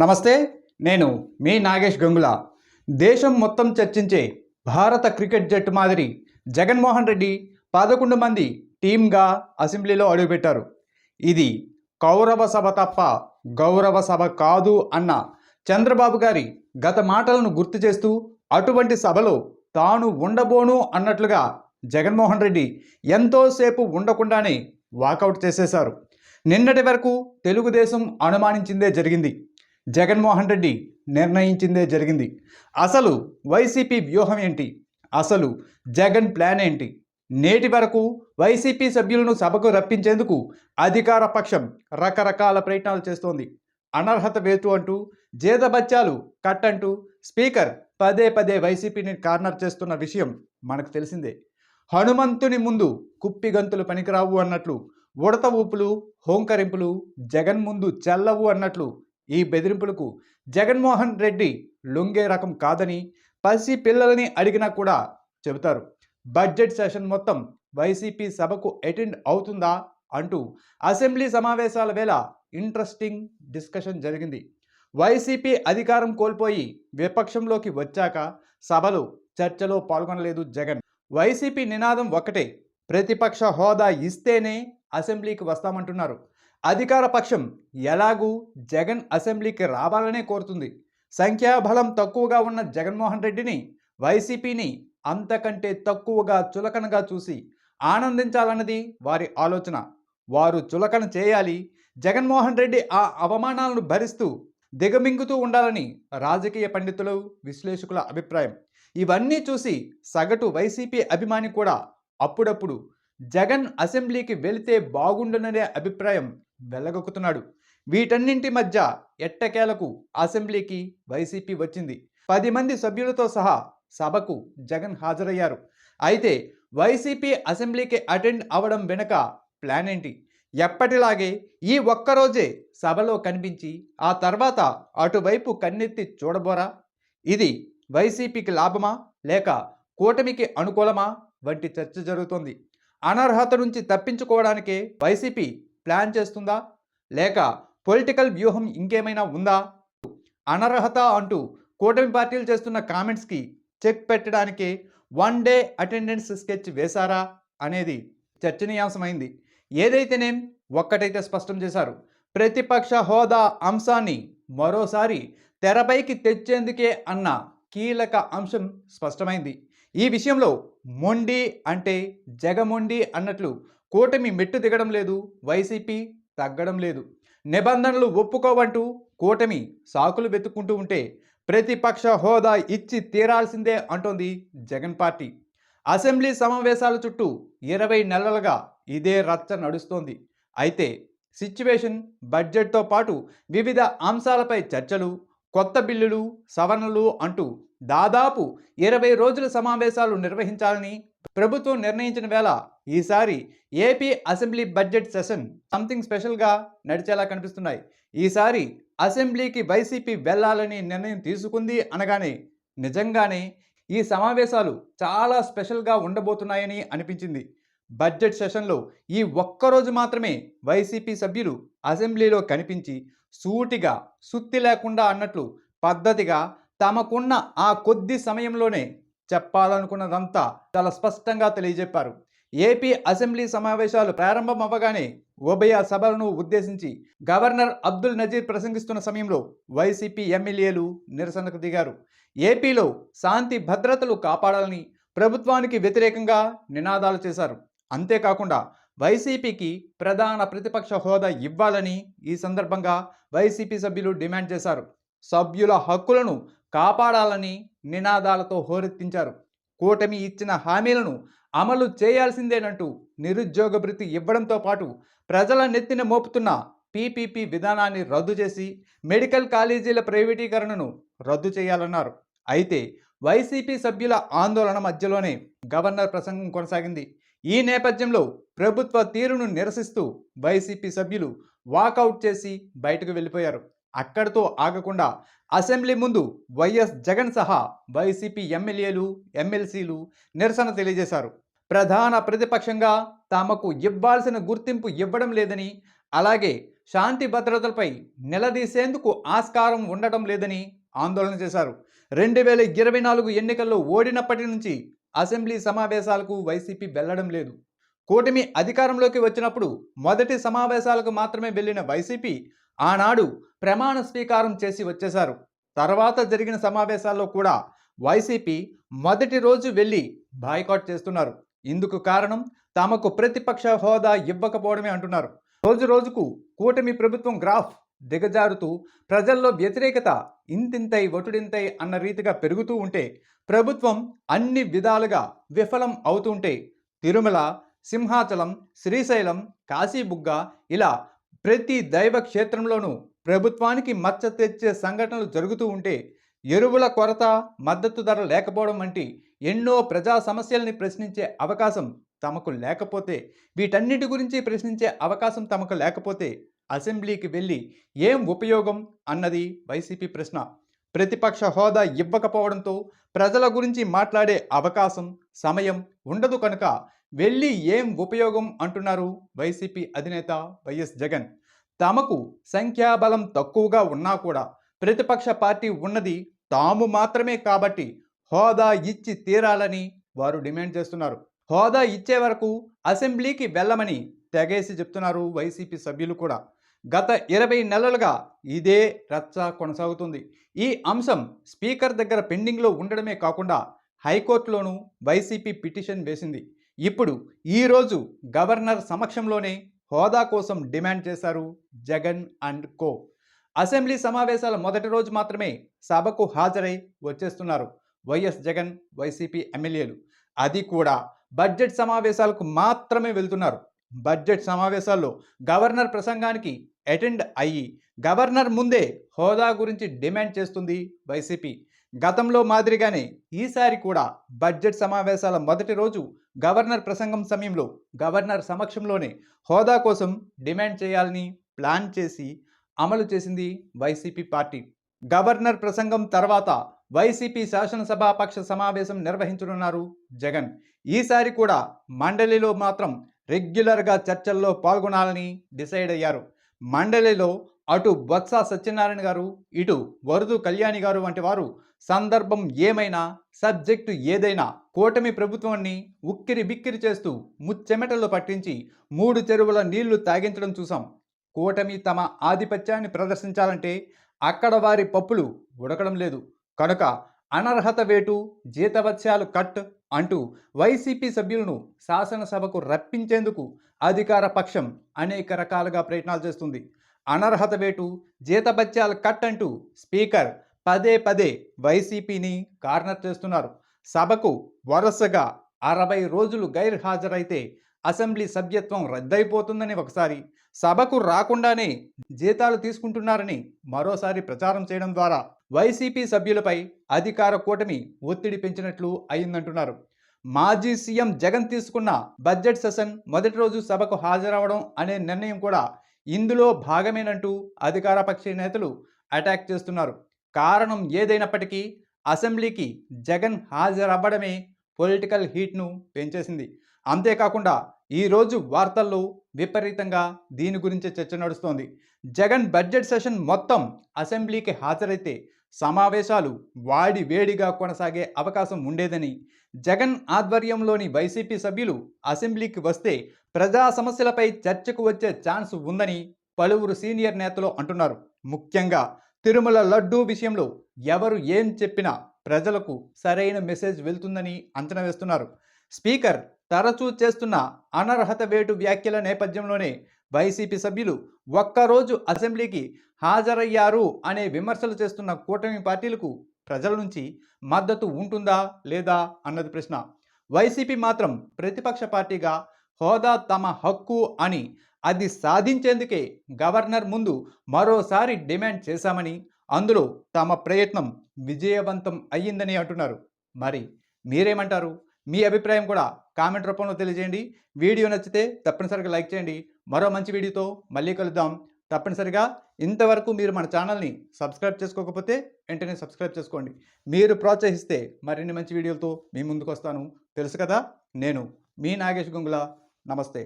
నమస్తే నేను మీ నాగేష్ గంగుల. దేశం మొత్తం చర్చించే భారత క్రికెట్ జట్టు మాదిరి జగన్మోహన్ రెడ్డి పదకొండు మంది టీమ్గా అసెంబ్లీలో అడుగుపెట్టారు. ఇది కౌరవ సభ తప్ప గౌరవ సభ కాదు అన్న చంద్రబాబు గారి గత మాటలను గుర్తు చేస్తూ అటువంటి సభలో తాను ఉండబోను అన్నట్లుగా జగన్మోహన్ రెడ్డి ఎంతోసేపు ఉండకుండానే వాకౌట్ చేసేశారు. నిన్నటి వరకు తెలుగుదేశం అనుమానించిందే జరిగింది. జగన్మోహన్ రెడ్డి నిర్ణయించిందే జరిగింది. అసలు వైసీపీ వ్యూహం ఏంటి? అసలు జగన్ ప్లాన్ ఏంటి? నేటి వరకు వైసీపీ సభ్యులను సభకు రప్పించేందుకు అధికార పక్షం రకరకాల ప్రయత్నాలు చేస్తోంది. అనర్హత వేతు అంటూ జేదబత్యాలు కట్టంటూ స్పీకర్ పదే పదే వైసీపీని కార్నర్ చేస్తున్న విషయం మనకు తెలిసిందే. హనుమంతుని ముందు కుప్పిగంతులు పనికిరావు అన్నట్లు ఉడత ఊపులు హోంకరింపులు జగన్ ముందు చెల్లవు అన్నట్లు ఈ బెదిరింపులకు జగన్మోహన్ రెడ్డి లొంగే రకం కాదని పసి పిల్లలని అడిగినా కూడా చెబుతారు. బడ్జెట్ సెషన్ మొత్తం వైసీపీ సభకు అటెండ్ అవుతుందా అంటూ అసెంబ్లీ సమావేశాల వేళ ఇంట్రెస్టింగ్ డిస్కషన్ జరిగింది. వైసీపీ అధికారం కోల్పోయి విపక్షంలోకి వచ్చాక సభలు చర్చలో పాల్గొనలేదు జగన్. వైసీపీ నినాదం ఒక్కటే ప్రతిపక్ష హోదా ఇస్తేనే అసెంబ్లీకి వస్తామంటున్నారు. అధికార పక్షం ఎలాగూ జగన్ అసెంబ్లీకి రావాలనే కోరుతుంది. సంఖ్యాబలం తక్కువగా ఉన్న జగన్మోహన్ రెడ్డిని వైసీపీని అంతకంటే తక్కువగా చులకనగా చూసి ఆనందించాలన్నది వారి ఆలోచన. వారు చులకన చేయాలి. జగన్మోహన్ రెడ్డి ఆ అవమానాలను భరిస్తూ దిగమింగుతూ ఉండాలని రాజకీయ పండితులు విశ్లేషకుల అభిప్రాయం. ఇవన్నీ చూసి సగటు వైసీపీ అభిమాని కూడా అప్పుడప్పుడు జగన్ అసెంబ్లీకి వెళితే బాగుండుననే అభిప్రాయం వెళ్ళగొక్కుతున్నాడు వీటన్నింటి మధ్య ఎట్టకేలకు అసెంబ్లీకి వైసీపీ వచ్చింది. పది మంది సభ్యులతో సహా సభకు జగన్ హాజరయ్యారు. అయితే వైసీపీ అసెంబ్లీకి అటెండ్ అవ్వడం వెనుక ప్లాన్ ఏంటి? ఎప్పటిలాగే ఈ ఒక్కరోజే సభలో కనిపించి ఆ తర్వాత అటువైపు కన్నెత్తి చూడబోరా? ఇది వైసీపీకి లాభమా? లేక కూటమికి అనుకూలమా? వంటి చర్చ జరుగుతోంది. అనర్హత నుంచి తప్పించుకోవడానికే వైసీపీ ప్లాన్ చేస్తుందా? లేక పొలిటికల్ వ్యూహం ఇంకేమైనా ఉందా? అనర్హత అంటూ కూటమి పార్టీలు చేస్తున్న కామెంట్స్కి చెక్ పెట్టడానికి వన్ డే అటెండెన్స్ స్కెచ్ వేశారా? అనేది చర్చనీయాంశమైంది. ఏదైతేనేం ఒక్కటైతే స్పష్టం చేశారు. ప్రతిపక్ష హోదా అంశాన్ని మరోసారి తెరపైకి తెచ్చేందుకే అన్న కీలక అంశం స్పష్టమైంది. ఈ విషయంలో మొండి అంటే జగమొండి అన్నట్లు కూటమి మెట్టు దిగడం లేదు వైసీపీ తగ్గడం లేదు. నిబంధనలు ఒప్పుకోవంటూ కూటమి సాకులు వెతుక్కుంటూ ఉంటే ప్రతిపక్ష హోదా ఇచ్చి తీరాల్సిందే అంటోంది జగన్ పార్టీ. అసెంబ్లీ సమావేశాల చుట్టూ ఇరవై నెలలుగా ఇదే రచ్చ నడుస్తోంది. అయితే సిచ్యువేషన్ బడ్జెట్తో పాటు వివిధ అంశాలపై చర్చలు కొత్త బిల్లులు సవరణలు అంటూ దాదాపు ఇరవై రోజుల సమావేశాలు నిర్వహించాలని ప్రభుత్వం నిర్ణయించిన వేళ ఈసారి AP assembly budget session something స్పెషల్గా నడిచేలా కనిపిస్తున్నాయి. ఈసారి అసెంబ్లీకి వైసీపీ వెళ్ళాలని నిర్ణయం తీసుకుంది అనగానే నిజంగానే ఈ సమావేశాలు చాలా స్పెషల్గా ఉండబోతున్నాయని అనిపించింది. బడ్జెట్ సెషన్లో ఈ ఒక్కరోజు మాత్రమే వైసీపీ సభ్యులు అసెంబ్లీలో కనిపించి సూటిగా సుత్తి లేకుండా అన్నట్లు పద్ధతిగా తమకున్న ఆ కొద్ది సమయంలోనే చెప్పాలనుకున్నదంతా చాలా స్పష్టంగా తెలియజెప్పారు. ఏపీ అసెంబ్లీ సమావేశాలు ప్రారంభం అవ్వగానే ఉభయ సభలను ఉద్దేశించి గవర్నర్ అబ్దుల్ నజీర్ ప్రసంగిస్తున్న సమయంలో వైసీపీ ఎమ్మెల్యేలు నిరసనకు దిగారు. ఏపీలో శాంతి భద్రతలు కాపాడాలని ప్రభుత్వానికి వ్యతిరేకంగా నినాదాలు చేశారు. అంతేకాకుండా వైసీపీకి ప్రధాన ప్రతిపక్ష హోదా ఇవ్వాలని ఈ సందర్భంగా వైసీపీ సభ్యులు డిమాండ్ చేశారు. సభ్యుల హక్కులను కాపాడాలని నినాదాలతో హోరెత్తించారు. కూటమి ఇచ్చిన హామీలను అమలు చేయాల్సిందేనంటూ నిరుద్యోగ భృతి ఇవ్వడంతో పాటు ప్రజల నెత్తిన మోపుతున్న పీపీపీ విధానాన్ని రద్దు చేసి మెడికల్ కాలేజీల ప్రైవేటీకరణను రద్దు చేయాలన్నారు. అయితే వైసీపీ సభ్యుల ఆందోళన మధ్యలోనే గవర్నర్ ప్రసంగం కొనసాగింది. ఈ నేపథ్యంలో ప్రభుత్వ తీరును నిరసిస్తూ వైసీపీ సభ్యులు వాకౌట్ చేసి బయటకు వెళ్ళిపోయారు. అక్కడితో ఆగకుండా అసెంబ్లీ ముందు వైఎస్ జగన్ సహా వైసీపీ ఎమ్మెల్యేలు ఎమ్మెల్సీలు నిరసన తెలియజేశారు. ప్రధాన ప్రతిపక్షంగా తమకు ఇవ్వాల్సిన గుర్తింపు ఇవ్వడం లేదని అలాగే శాంతి భద్రతలపై నిలదీసేందుకు ఆస్కారం ఉండటం లేదని ఆందోళన చేశారు. రెండు వేల ఇరవై నాలుగు ఎన్నికల్లో ఓడినప్పటి నుంచి అసెంబ్లీ సమావేశాలకు వైసీపీ వెళ్ళడం లేదు. కూటమి అధికారంలోకి వచ్చినప్పుడు మొదటి సమావేశాలకు మాత్రమే వెళ్ళిన వైసీపీ ఆనాడు ప్రమాణ స్వీకారం చేసి వచ్చేశారు. తర్వాత జరిగిన సమావేశాల్లో కూడా వైసీపీ మొదటి రోజు వెళ్ళి బాయ్కాట్ చేస్తున్నారు. ఇందుకు కారణం తమకు ప్రతిపక్ష హోదా ఇవ్వకపోవడమే అంటున్నారు. రోజు రోజుకు కూటమి ప్రభుత్వం గ్రాఫ్ దిగజారుతూ ప్రజల్లో వ్యతిరేకత ఇంతింతై ఒటుడింతై అన్న రీతిగా పెరుగుతూ ఉంటే ప్రభుత్వం అన్ని విధాలుగా విఫలం అవుతుంటే తిరుమల సింహాచలం శ్రీశైలం కాశీబుగ్గ ఇలా ప్రతి దైవ క్షేత్రంలోనూ ప్రభుత్వానికి మచ్చ తెచ్చే సంఘటనలు జరుగుతూ ఉంటే ఎరువుల కొరత మద్దతు ధర లేకపోవడం వంటి ఎన్నో ప్రజా సమస్యల్ని ప్రశ్నించే అవకాశం తమకు లేకపోతే వీటన్నిటి గురించి ప్రశ్నించే అవకాశం తమకు లేకపోతే అసెంబ్లీకి వెళ్ళి ఏం ఉపయోగం అన్నది వైసీపీ ప్రశ్న. ప్రతిపక్ష హోదా ఇవ్వకపోవడంతో ప్రజల గురించి మాట్లాడే అవకాశం సమయం ఉండదు కనుక వెళ్ళి ఏం ఉపయోగం అంటున్నారు వైసీపీ అధినేత వైఎస్ జగన్. తమకు సంఖ్యాబలం తక్కువగా ఉన్నా కూడా ప్రతిపక్ష పార్టీ ఉన్నది తాము మాత్రమే కాబట్టి హోదా ఇచ్చి తీరాలని వారు డిమాండ్ చేస్తున్నారు. హోదా ఇచ్చే వరకు అసెంబ్లీకి వెళ్ళమని తెగేసి చెప్తున్నారు వైసీపీ సభ్యులు కూడా. గత ఇరవై నెలలుగా ఇదే రచ్చ కొనసాగుతుంది. ఈ అంశం స్పీకర్ దగ్గర పెండింగ్లో ఉండడమే కాకుండా హైకోర్టులోనూ వైసీపీ పిటిషన్ వేసింది. ఇప్పుడు ఈరోజు గవర్నర్ సమక్షంలోనే హోదా కోసం డిమాండ్ చేశారు జగన్ అండ్ కో. అసెంబ్లీ సమావేశాల మొదటి రోజు మాత్రమే సభకు హాజరై వచ్చేస్తున్నారు వైఎస్ జగన్ వైసీపీ ఎమ్మెల్యేలు. అది కూడా బడ్జెట్ సమావేశాలకు మాత్రమే వెళ్తున్నారు. బడ్జెట్ సమావేశాల్లో గవర్నర్ ప్రసంగానికి అటెండ్ అయ్యి గవర్నర్ ముందే హోదా గురించి డిమాండ్ చేస్తుంది వైసీపీ. గతంలో మాదిరిగానే ఈసారి కూడా బడ్జెట్ సమావేశాల మొదటి రోజు గవర్నర్ ప్రసంగం సమయంలో గవర్నర్ సమక్షంలోనే హోదా కోసం డిమాండ్ చేయాలని ప్లాన్ చేసి అమలు చేసింది వైసీపీ పార్టీ. గవర్నర్ ప్రసంగం తర్వాత వైసీపీ శాసనసభాపక్ష సమావేశం నిర్వహించనున్నారు జగన్. ఈసారి కూడా మండలిలో మాత్రం రెగ్యులర్గా చర్చల్లో పాల్గొనాలని డిసైడ్ అయ్యారు. మండలిలో అటు బొత్స సత్యనారాయణ గారు ఇటు వరదు కళ్యాణి గారు వంటి వారు సందర్భం ఏమైనా సబ్జెక్టు ఏదైనా కూటమి ప్రభుత్వాన్ని ఉక్కిరి బిక్కిరి చేస్తూ ముచ్చెమటల్లో పట్టించి మూడు చెరువుల నీళ్ళు తాగించడం చూసాం కూటమి తమ ఆధిపత్యాన్ని ప్రదర్శించాలంటే అక్కడ వారి పప్పులు ఉడకడం లేదు. కనుక అనర్హత వేటు జీతవత్యాలు కట్ అంటూ వైసీపీ సభ్యులను శాసనసభకు రప్పించేందుకు అధికార పక్షం అనేక రకాలుగా ప్రయత్నాలు చేస్తుంది. అనర్హత వేటు జీతభత్యాలు కట్ అంటూ స్పీకర్ పదే పదే వైసీపీని కార్నర్ చేస్తున్నారు. సభకు వరుసగా అరవై రోజులు గైర్హాజరైతే అసెంబ్లీ సభ్యత్వం రద్దయిపోతుందని ఒకసారి సభకు రాకుండానే జీతాలు తీసుకుంటున్నారని మరోసారి ప్రచారం చేయడం ద్వారా వైసీపీ సభ్యులపై అధికార కూటమి ఒత్తిడి పెంచినట్లు అయిందంటున్నారు. మాజీ సీఎం జగన్ తీసుకున్న బడ్జెట్ సెషన్ మొదటి రోజు సభకు హాజరవడం అనే నిర్ణయం కూడా ఇందులో భాగమేనంటూ అధికార పక్ష నేతలు అటాక్ చేస్తున్నారు. కారణం ఏదైనప్పటికీ అసెంబ్లీకి జగన్ హాజరవ్వడమే పొలిటికల్ హీట్ను పెంచేసింది. అంతేకాకుండా ఈరోజు వార్తల్లో విపరీతంగా దీని గురించి చర్చ నడుస్తోంది. జగన్ బడ్జెట్ సెషన్ మొత్తం అసెంబ్లీకి హాజరైతే సమావేశాలు వాడి వేడిగా కొనసాగే అవకాశం ఉండేదని జగన్ ఆధ్వర్యంలోని వైసీపీ సభ్యులు అసెంబ్లీకి వస్తే ప్రజా సమస్యలపై చర్చకు వచ్చే ఛాన్స్ ఉందని పలువురు సీనియర్ నేతలు అంటున్నారు. ముఖ్యంగా తిరుమల లడ్డూ విషయంలో ఎవరు ఏం చెప్పినా ప్రజలకు సరైన మెసేజ్ వెళ్తుందని అంచనా వేస్తున్నారు. స్పీకర్ తరచూ చేస్తున్న అనర్హత వేటు వ్యాఖ్యల నేపథ్యంలోనే వైసీపీ సభ్యులు ఒక్కరోజు అసెంబ్లీకి హాజరయ్యారు అనే విమర్శలు చేస్తున్న కూటమి పార్టీలకు ప్రజల నుంచి మద్దతు ఉంటుందా లేదా అన్నది ప్రశ్న. వైసీపీ మాత్రం ప్రతిపక్ష పార్టీగా హోదా తమ హక్కు అని అది సాధించేందుకే గవర్నర్ ముందు మరోసారి డిమాండ్ చేశామని అందులో తమ ప్రయత్నం విజయవంతం అయ్యిందని అంటున్నారు. మరి మీరేమంటారు? మీ అభిప్రాయం కూడా కామెంట్ రూపంలో తెలియజేయండి. వీడియో నచ్చితే తప్పనిసరిగా లైక్ చేయండి. మరో మంచి వీడియోతో మళ్ళీ కలుద్దాం. తప్పనిసరిగా ఇంతవరకు మీరు మన ఛానల్ని సబ్స్క్రైబ్ చేసుకోకపోతే వెంటనే సబ్స్క్రైబ్ చేసుకోండి. మీరు ప్రోత్సహిస్తే మరిన్ని మంచి వీడియోలతో మీ ముందుకు వస్తాను తెలుసు కదా నేను మీ నాగేష్ గుంగుల. నమస్తే